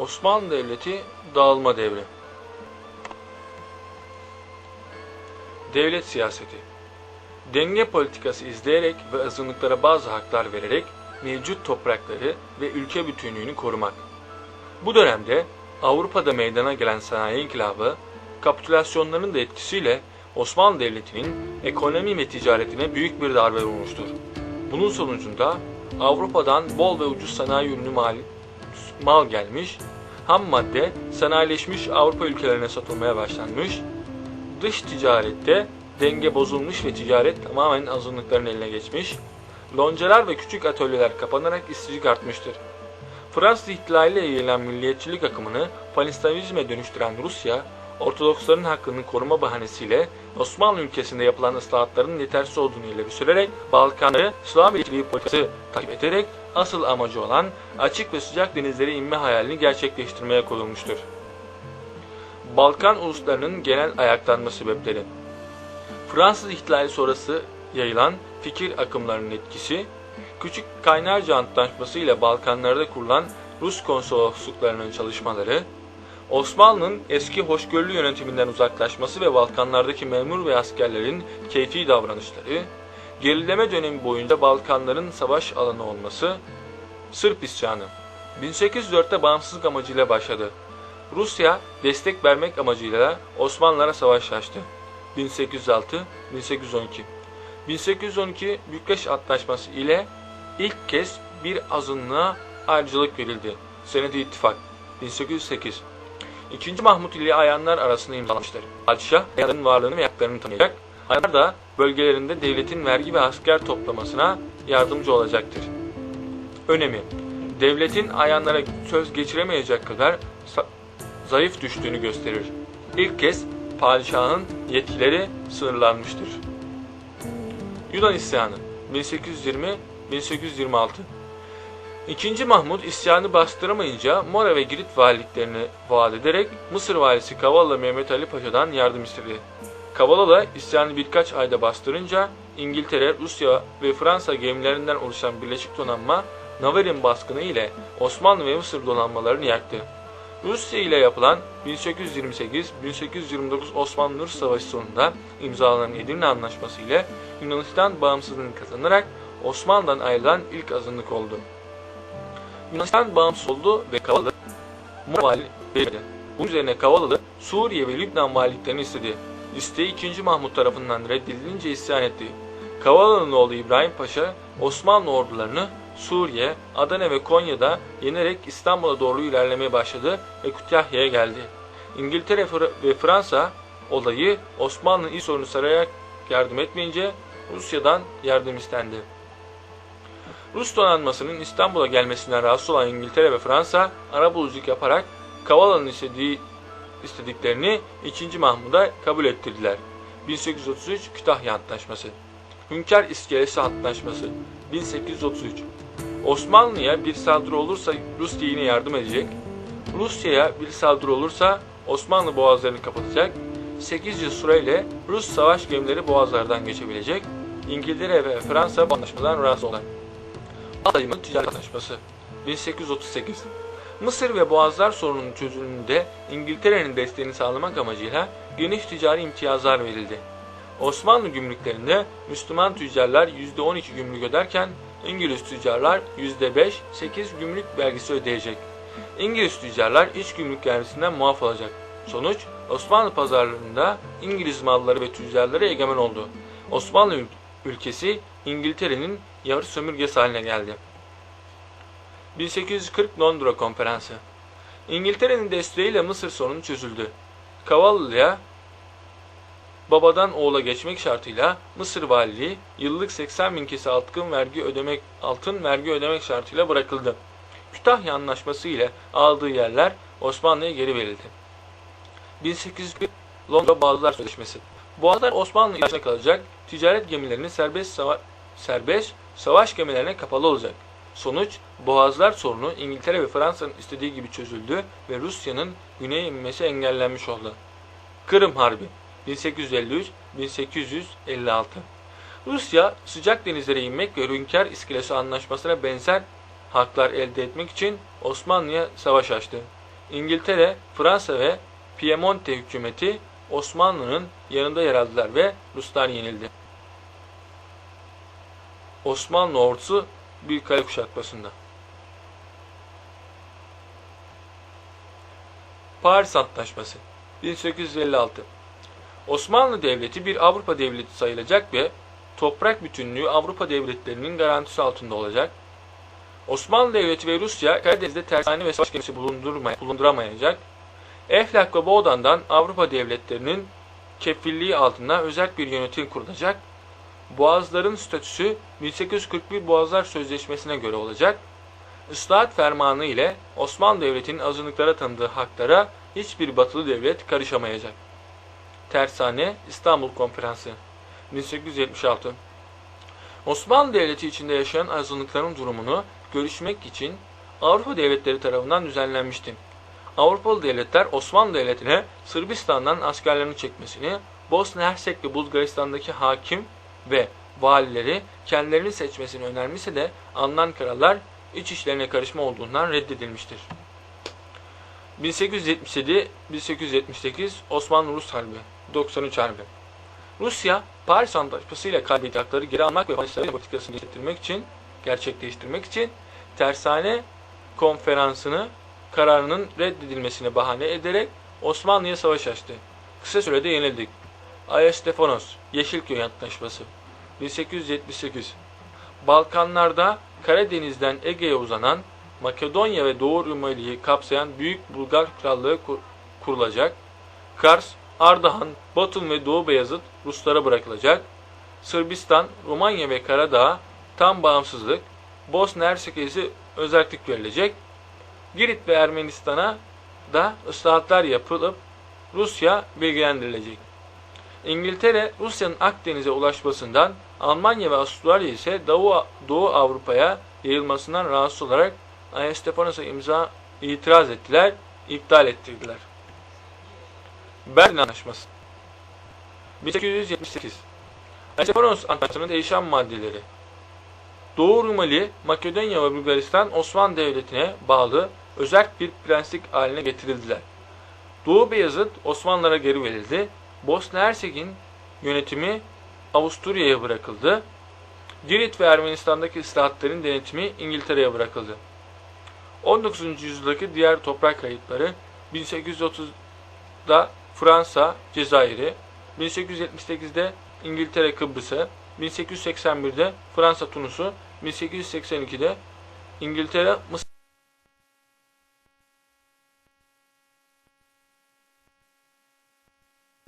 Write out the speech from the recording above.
Osmanlı Devleti dağılma devri. Devlet siyaseti. Denge politikası izleyerek ve azınlıklara bazı haklar vererek mevcut toprakları ve ülke bütünlüğünü korumak. Bu dönemde Avrupa'da meydana gelen sanayi inkılabı, kapitülasyonların da etkisiyle Osmanlı Devleti'nin ekonomi ve ticaretine büyük bir darbe vurmuştur. Bunun sonucunda Avrupa'dan bol ve ucuz sanayi ürünü mal, mal gelmiş, ham madde sanayileşmiş Avrupa ülkelerine satılmaya başlanmış, dış ticarette denge bozulmuş ve ticaret tamamen azınlıkların eline geçmiş, loncalar ve küçük atölyeler kapanarak işsizlik artmıştır. Fransız ihtilaliyle yayılan milliyetçilik akımını Panislavizme dönüştüren Rusya, Ortodoksların hakkını koruma bahanesiyle Osmanlı ülkesinde yapılan ıslahatların yetersiz olduğunu ileri sürerek Balkanları Slav milliyetçiliği politikası takip ederek asıl amacı olan açık ve sıcak denizlere inme hayalini gerçekleştirmeye koyulmuştur. Balkan uluslarının genel ayaklanma sebepleri Fransız ihtilali sonrası yayılan fikir akımlarının etkisi, Küçük Kaynarca Antlaşması ile Balkanlarda kurulan Rus konsolosluklarının çalışmaları, Osmanlı'nın eski hoşgörülü yönetiminden uzaklaşması ve Balkanlardaki memur ve askerlerin keyfi davranışları, gerileme dönemi boyunca Balkanların savaş alanı olması, Sırp isyanı 1804'te bağımsızlık amacıyla başladı. Rusya destek vermek amacıyla Osmanlılara savaş açtı. 1806-1812 1812 Bükreş Antlaşması ile ilk kez bir azınlığa ayrıcalık verildi. Senedi İttifak 1808 İkinci Mahmut ile Ayanlar arasında imzalamıştır. Padişah Ayanların varlığını ve haklarını tanıyacak. Ayanlar da bölgelerinde devletin vergi ve asker toplamasına yardımcı olacaktır. Önemi Devletin Ayanlara söz geçiremeyecek kadar zayıf düştüğünü gösterir. İlk kez padişahın yetkileri sınırlanmıştır. Yunan isyanı 1820-1826 İkinci Mahmut isyanı bastıramayınca Mora ve Girit valiliklerini vaat ederek Mısır valisi Kavala Mehmet Ali Paşa'dan yardım istedi. Kavala da isyanı birkaç ayda bastırınca İngiltere, Rusya ve Fransa gemilerinden oluşan Birleşik Donanma Navar'ın baskını ile Osmanlı ve Mısır donanmalarını yaktı. Rusya ile yapılan 1828-1829 Osmanlı-Rus Savaşı sonunda imzalanan Edirne Anlaşması ile Yunanistan bağımsızlığını kazanarak Osmanlı'dan ayrılan ilk azınlık oldu. Yunanistan bağımsız oldu ve Kavalı Mor vali verildi. Bunun üzerine Kavalılı Suriye ve Lübnan valiliklerini istedi. İsteği 2. Mahmut tarafından reddedilince isyan etti. Kavalı'nın oğlu İbrahim Paşa Osmanlı ordularını Suriye, Adana ve Konya'da yenerek İstanbul'a doğru ilerlemeye başladı ve Kütahya'ya geldi. İngiltere ve Fransa olayı Osmanlı'nın iyi sorunu sarayarak yardım etmeyince Rusya'dan yardım istendi. Rus donanmasının İstanbul'a gelmesinden rahatsız olan İngiltere ve Fransa arabuluculuk yaparak Kavala'nın istediği istediklerini 2. Mahmud'a kabul ettirdiler. 1833 Kütahya Antlaşması Hünkar İskelesi Antlaşması 1833 Osmanlı'ya bir saldırı olursa Rusya yine yardım edecek. Rusya'ya bir saldırı olursa Osmanlı boğazlarını kapatacak. 8 yıl süreyle Rus savaş gemileri boğazlardan geçebilecek. İngiltere ve Fransa bu anlaşmadan rahatsız olacak. Alayımın Ticaret Anlaşması 1838 Mısır ve Boğazlar sorununun çözümünde İngiltere'nin desteğini sağlamak amacıyla geniş ticari imtiyazlar verildi. Osmanlı gümrüklerinde Müslüman tüccarlar %12 gümrük öderken İngiliz tüccarlar %5-8 gümrük vergisi ödeyecek. İngiliz tüccarlar iç gümrük vergisinden muaf olacak. Sonuç Osmanlı pazarlarında İngiliz malları ve tüccarları egemen oldu. Osmanlı ülkesi İngiltere'nin yarı sömürgesi haline geldi. 1840 Londra Konferansı İngiltere'nin desteğiyle Mısır sorunu çözüldü. Kavallı'ya babadan oğula geçmek şartıyla Mısır valiliği yıllık 80 bin kese altın vergi ödemek altın vergi ödemek şartıyla bırakıldı. Kütahya Anlaşması ile aldığı yerler Osmanlı'ya geri verildi. 1801 Londra Boğazlar Sözleşmesi Boğazlar Osmanlı içinde kalacak, ticaret gemilerinin serbest, sava serbest savaş gemilerine kapalı olacak. Sonuç, Boğazlar sorunu İngiltere ve Fransa'nın istediği gibi çözüldü ve Rusya'nın güneye inmesi engellenmiş oldu. Kırım Harbi 1853-1856 Rusya sıcak denizlere inmek ve Hünkar İskelesi Anlaşması'na benzer haklar elde etmek için Osmanlı'ya savaş açtı. İngiltere, Fransa ve Piemonte hükümeti Osmanlı'nın yanında yer aldılar ve Ruslar yenildi. Osmanlı ordusu bir kale kuşatmasında. Paris Antlaşması 1856 Osmanlı Devleti bir Avrupa devleti sayılacak ve toprak bütünlüğü Avrupa devletlerinin garantisi altında olacak. Osmanlı Devleti ve Rusya Karadeniz'de tersane ve savaş gemisi bulunduramayacak. Eflak ve Boğdan'dan Avrupa devletlerinin kefilliği altında özel bir yönetim kurulacak. Boğazların statüsü 1841 Boğazlar Sözleşmesi'ne göre olacak. Islahat fermanı ile Osmanlı Devleti'nin azınlıklara tanıdığı haklara hiçbir batılı devlet karışamayacak. Tersane İstanbul Konferansı 1876 Osmanlı Devleti içinde yaşayan azınlıkların durumunu görüşmek için Avrupa devletleri tarafından düzenlenmişti. Avrupalı devletler Osmanlı Devleti'ne Sırbistan'dan askerlerini çekmesini, Bosna Hersek ve Bulgaristan'daki hakim ve valileri kendilerini seçmesini önermişse de alınan kararlar iç işlerine karışma olduğundan reddedilmiştir. 1877-1878 Osmanlı-Rus Harbi 93 Harbi Rusya, Paris Antlaşması ile kaybettiği geri almak ve Paris politikasını getirmek için, gerçekleştirmek için tersane konferansını kararının reddedilmesine bahane ederek Osmanlı'ya savaş açtı. Kısa sürede yenildik. Ayastefanos, Yeşilköy Antlaşması 1878 Balkanlarda Karadeniz'den Ege'ye uzanan Makedonya ve Doğu Rumeli'yi kapsayan Büyük Bulgar Krallığı kur- kurulacak. Kars, Ardahan, Batum ve Doğu Beyazıt Ruslara bırakılacak. Sırbistan, Romanya ve Karadağ tam bağımsızlık, Bosna Hersek'e ise özellik verilecek. Girit ve Ermenistan'a da ıslahatlar yapılıp Rusya bilgilendirilecek. İngiltere, Rusya'nın Akdeniz'e ulaşmasından, Almanya ve Avustralya ise Doğu, Doğu Avrupa'ya yayılmasından rahatsız olarak Ayastefanos'a imza itiraz ettiler, iptal ettirdiler. Berlin Anlaşması 1878 Ayastefanos Antlaşması'nın değişen maddeleri Doğu Rumeli, Makedonya ve Bulgaristan Osmanlı Devleti'ne bağlı özel bir prenslik haline getirildiler. Doğu Beyazıt Osmanlılara geri verildi. Bosna Hersek'in yönetimi Avusturya'ya bırakıldı. Girit ve Ermenistan'daki ıslahatların denetimi İngiltere'ye bırakıldı. 19. yüzyıldaki diğer toprak kayıtları 1830'da Fransa Cezayir'i, 1878'de İngiltere Kıbrıs'ı, 1881'de Fransa Tunus'u, 1882'de İngiltere Mısır